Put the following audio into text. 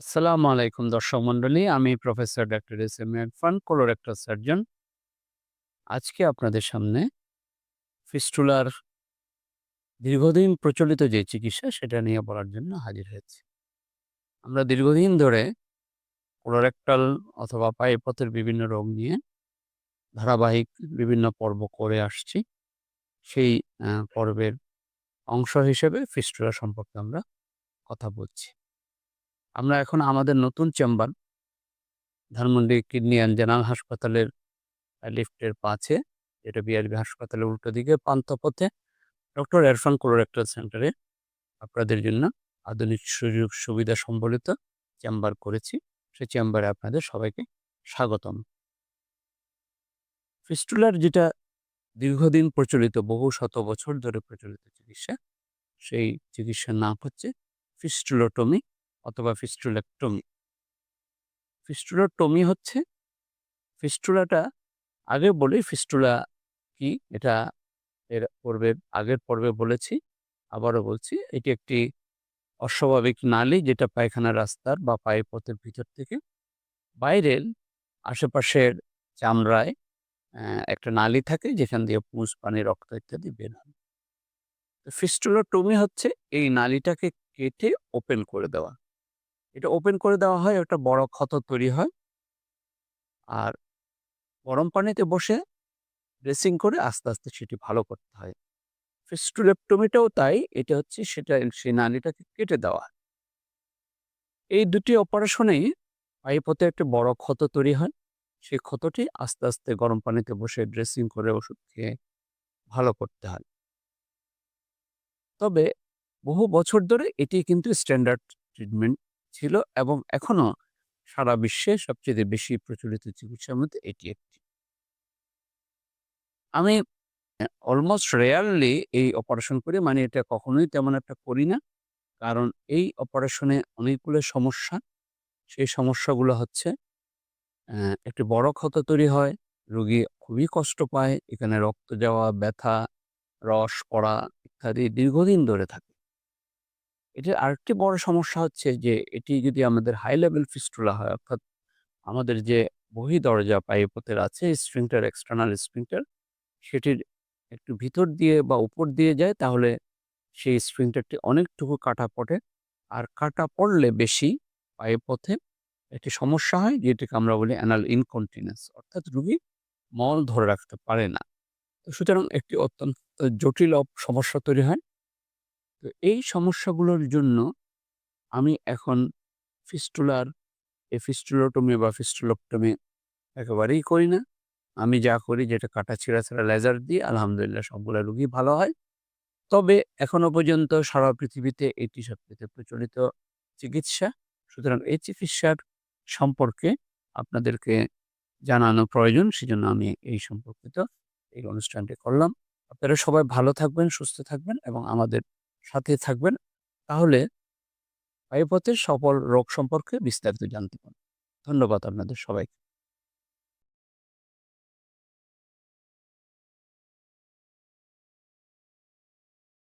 আসসালামু আলাইকুম দর্শক মন্ডলী। আমি professor doctor S M Irfan, colorectal surgeon. আজকে আপনাদের সামনে ফিস্টুলার দীর্ঘদিন প্রচলিত যে চিকিৎসা সেটা নিয়ে বলার জন্য হাজির হয়েছি। আমরা দীর্ঘদিন ধরে কোলোরেক্টাল অথবা পায়ুপথের বিভিন্ন রোগ নিয়ে ধারাবাহিক বিভিন্ন পর্ব করে আসছি। সেই পর্বের অংশ হিসেবে ফিস্টুলা সম্পর্কে আমরা কথা বলছি। আমরা এখন আমাদের নতুন chamber Dhanmondi kidney and general হাসপাতালের লিফটের পাশে, যেটা বিআরবি হাসপাতালের উল্টো দিকে পান্থপথে ডক্টর ইরফান কোলোরেক্টাল সেন্টারে আপনাদের জন্য আধুনিক সুযোগ সুবিধা সম্বলিত চেম্বার করেছি। সেই চেম্বারে আপনাদের সবাইকে স্বাগতম। ফিস্টুলার যেটা দীর্ঘদিন প্রচলিত বহু শত বছর ধরে প্রচলিত চিকিৎসা, সেই চিকিৎসার নাম হচ্ছে ফিস্টুলোটমি অথবা ফিস্টুলেক্টমি। ফিস্টুলাটমি হচ্ছে ফিস্টুলাটা আগে বলি ফিস্টুলা কি? এটা এর পর্বে আগের পর্বে বলেছি, আবারও বলছি। এটি একটি অস্বাভাবিক নালী যেটা পায়খানা রাস্তার বা পায়ুপথের ভিতর থেকে বাইরের আশেপাশের চামড়ায় একটা নালী থাকে যেখান দিয়ে পুঁজ, পানি, রক্ত ইত্যাদি বের হয়। তো ফিস্টুলাটমি হচ্ছে এই নালীটাকে কেটে ওপেন করে দেওয়া। এটা ওপেন করে দেওয়া হয় একটা বড় ক্ষত তৈরি হয়। আর গরম পানিতে বসে ড্রেসিং করে আস্তে, আস্তে সেটি ভালো করতে হয়। ফিস্টুলেক্টমিটাও তাই। এটা হচ্ছে সেটা সেই নালীটাকে কেটে দেওয়া। এই দুটি অপারেশনেই পায়ুপথে একটা বড় ক্ষত তৈরি হয়। সেই ক্ষতটি আস্তে, আস্তে গরম পানিতে বসে ড্রেসিং করে ওষুধ খেয়ে ভালো করতে হয়। তবে বহু বছর ধরে এটি কিন্তু স্ট্যান্ডার্ড ট্রিটমেন্ট ছিল এবং এখনও সারা বিশ্বে সবচেয়ে বেশি প্রচলিত চিকিৎসার মধ্যে এটি একটি। আমি অলমোস্ট রেয়ারলি এই অপারেশন করি। মানে এটা কখনোই তেমন একটা করি না। কারণ এই অপারেশনে অনেকগুলো সমস্যা। সেই সমস্যাগুলো হচ্ছে একটি বড় ক্ষত তৈরি হয়। রোগী খুবই কষ্ট পায়। এখানে রক্ত যাওয়া, ব্যথা, রস পড়া ইত্যাদি দীর্ঘদিন ধরে থাকে। এটার আরেকটি বড় সমস্যা হচ্ছে যে এটি যদি আমাদের হাই লেভেল ফিস্টুলা হয় অর্থাৎ আমাদের যে বহিঃদরজা পায়ুপথের আছে স্ফিংক্টার, এক্সটার্নাল স্ফিংক্টার সেটির একটু ভিতর দিয়ে বা উপর দিয়ে যায় তাহলে সেই স্ফিংক্টারটি অনেকটুকু কাটা পড়ে। আর কাটা পড়লে বেশি পায়ুপথে একটি সমস্যা হয় যেটিকে আমরা বলি অ্যানাল ইনকন্টিনেন্স অর্থাৎ রুগী মল ধরে রাখতে পারে না। সুতরাং একটি অত্যন্ত জটিল সমস্যা তৈরি হয়। তো এই সমস্যাগুলোর জন্য আমি এখন ফিস্টুলার এই ফিস্টুলোটমি বা ফিস্টুলেক্টমি একেবারেই করি না। আমি যা করি যেটা কাটা-ছিঁড়া ছাড়া লেজার দিয়ে আলহামদুলিল্লাহ সবগুলো রুগী ভালো হয়। তবে এখনও পর্যন্ত সারা পৃথিবীতে এটি সবচেয়ে প্রচলিত চিকিৎসা। সুতরাং এই চিকিৎসার সম্পর্কে আপনাদেরকে জানানো প্রয়োজন। সেজন্য আমি এই সম্পর্কিত এই অনুষ্ঠানটি করলাম। আপনারা সবাই ভালো থাকবেন, সুস্থ থাকবেন এবং আমাদের সাথে থাকবেন। তাহলে পায়ুপথের সফল রোগ সম্পর্কে বিস্তারিত জানতে পারবেন। ধন্যবাদ আপনাদের সবাইকে।